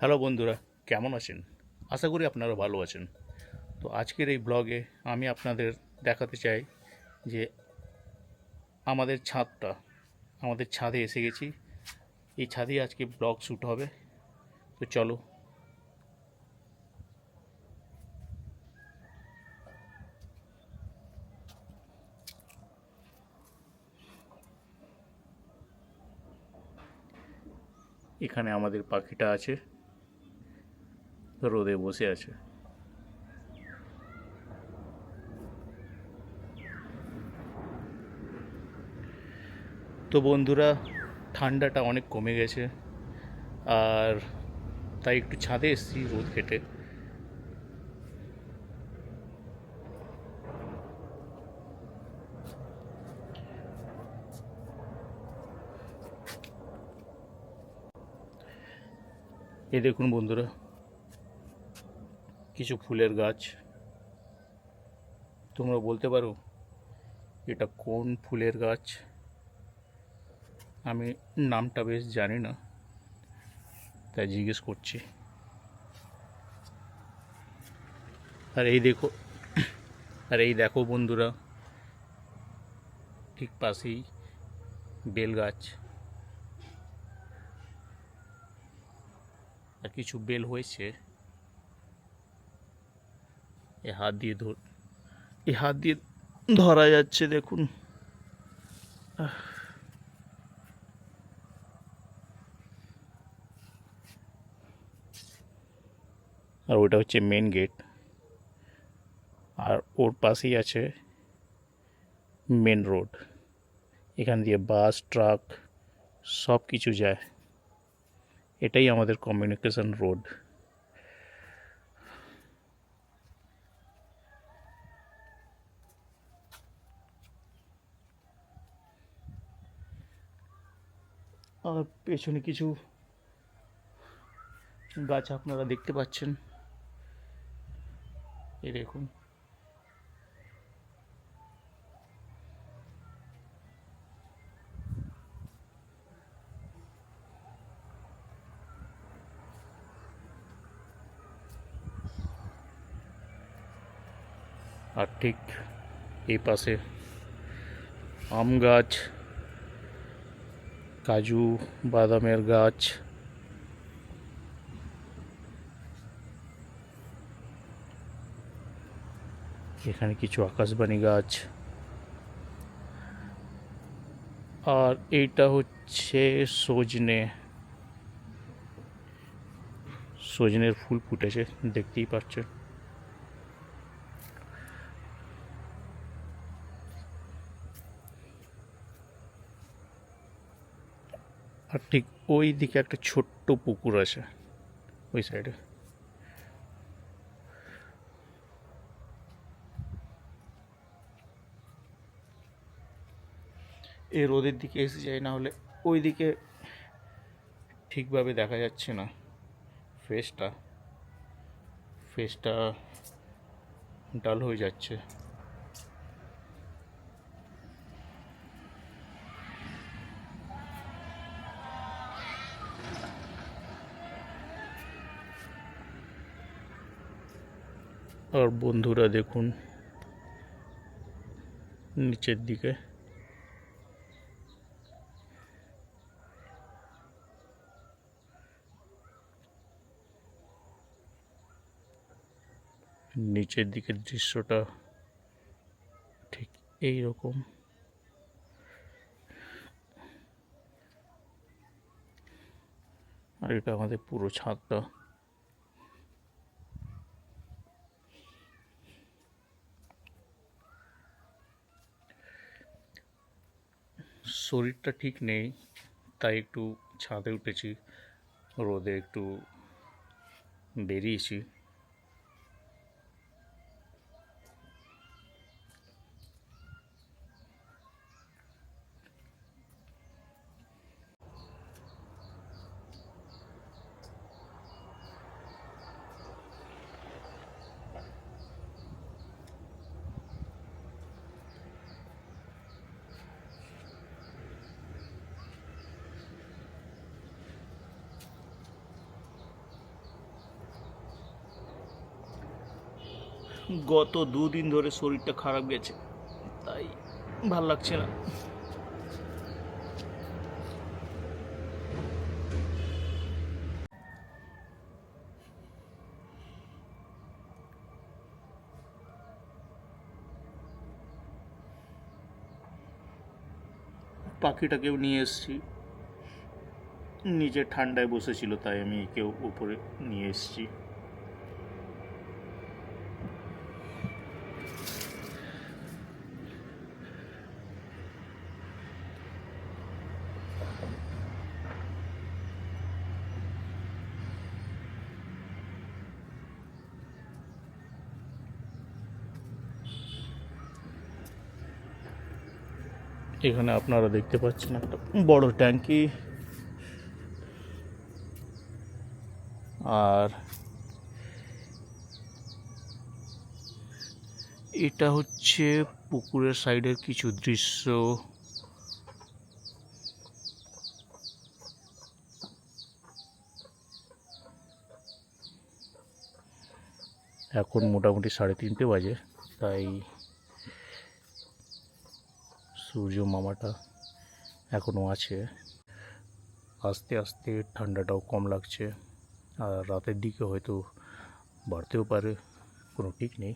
Hello বন্ধুরা, কেমন আছেন? আশা করি আপনারা ভালো আছেন। তো আজকের এই ব্লগে আমি আপনাদের দেখাতে চাই যে আমাদের ছাদটা, আমাদের ছাদে এসে গেছি। এই ছাদে আজকে ব্লগ শ্যুট হবে। তো চলো। এখানে আমাদের পাখিটা আছে। রোদে বসে আছে। তো বন্ধুরা, ঠান্ডাটা অনেক কমে গেছে, আর তাই একটু ছাদে এসেছি রোদ কেটে এই দেখুন বন্ধুরা কিছু ফুলের গাছ। তোমরা বলতে পারো, এটা কোন ফুলের গাছ? আমি নামটা বেশ জানি না, তাই জিজ্ঞেস করছি। আর এই দেখো, আর এই দেখো বন্ধুরা, ঠিক পাশেই বেল গাছ। আর কিছু বেল হয়েছে। এ হাত দিয়ে ধর, এ হাত দিয়ে ধরা যাচ্ছে দেখুন। আর ওটা হচ্ছে মেন গেট আর ওর পাশেই আছে মেন রোড এখান দিয়ে বাস ট্রাক সব কিছু যায়। এটাই আমাদের কমিউনিকেশন রোড আর পেছনে কিছু গাছ আপনারা দেখতে পাচ্ছেন। এই দেখুন। আর ঠিক এই পাশে আম গাছ কাজু, বাদামের গাছ। এখানে কিছু আকাশবাণী গাছ। আর এইটা হচ্ছে সজনে। সজনের ফুল ফুটেছে, দেখতেই পাচ্ছেন। আর ঠিক ওই দিকে একটা ছোট্ট পুকুর আছে, ওই সাইডে এ। রোদের দিকে এসে যায় না হলে ওই দিকে ঠিকভাবে দেখা যাচ্ছে না। ফেসটা ফেসটা ডাল হয়ে যাচ্ছে। আর বন্ধুরা দেখুন, নিচের দিকে। নিচের দিকের দৃশ্যটা ঠিক এই রকম আর এটা আমাদের পুরো ছাদটা। শরীরটা ঠিক নেই তাই একটু ছাদে উঠেছি রোদে একটু বেরিয়েছি। গত দুদিন ধরে শরীরটা খারাপ গেছে, তাই ভালো লাগছে না। পাখিটাকেও নিয়ে এসেছি। নিচে ঠান্ডায় বসেছিল, তাই আমি কেউ উপরে নিয়ে এসেছি। এখানে আপনারা দেখতে পাচ্ছেন একটা বড় ট্যাঙ্কি। আর এটা হচ্ছে পুকুরের সাইডের কিছু দৃশ্য। এখন মোটামুটি সাড়ে তিনটে বাজে, তাই সূর্য মামাটা এখনও আছে। আস্তে আস্তে ঠান্ডাটাও কম লাগছে। আর রাতের দিকে হয়তো বাড়তেও পারে, কোনো ঠিক নেই।